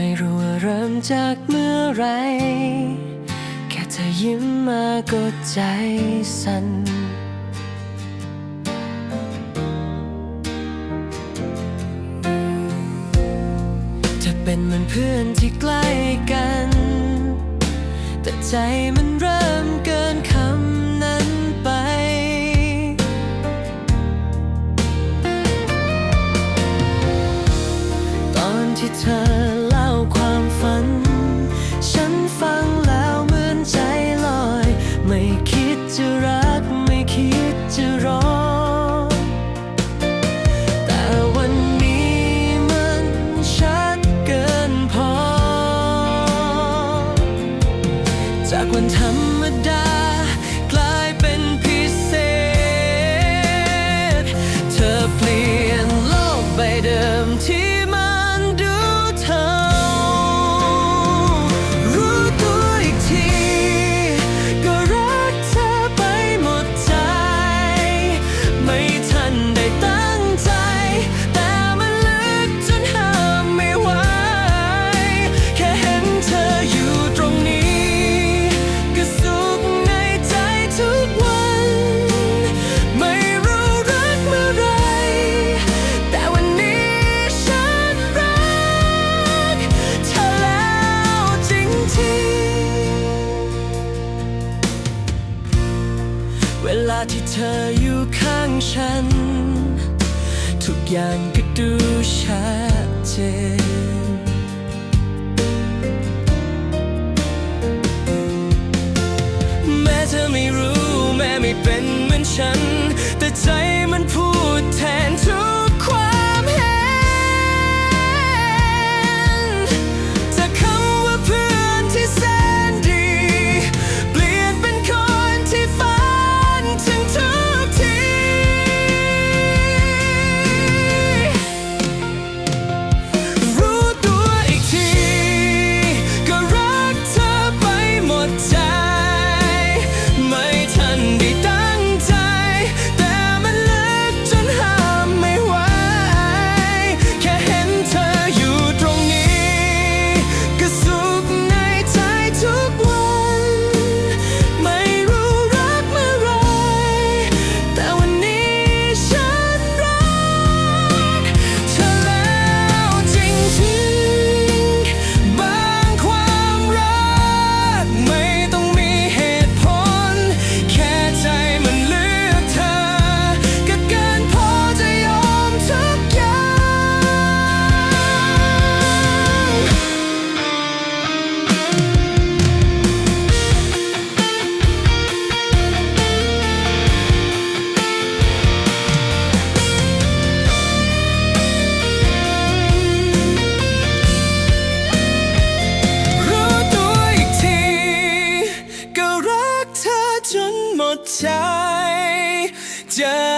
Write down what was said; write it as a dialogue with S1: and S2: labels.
S1: ไม่รู้ว่าเริ่มจากเมื่อไร แค่เธอยิ้มมาก็ใจสั่นเธอเป็นเหมือนเพื่อนที่ใกล้กัน แต่ใจมันเริ่มเกิน จากวันธรรมดา ที่เธออยู่ข้างฉัน ทุกอย่างก็ดูชัดเจน แม้เธอไม่รู้แม้ไม่เป็นเหมือนฉัน แต่ใจ Yeah.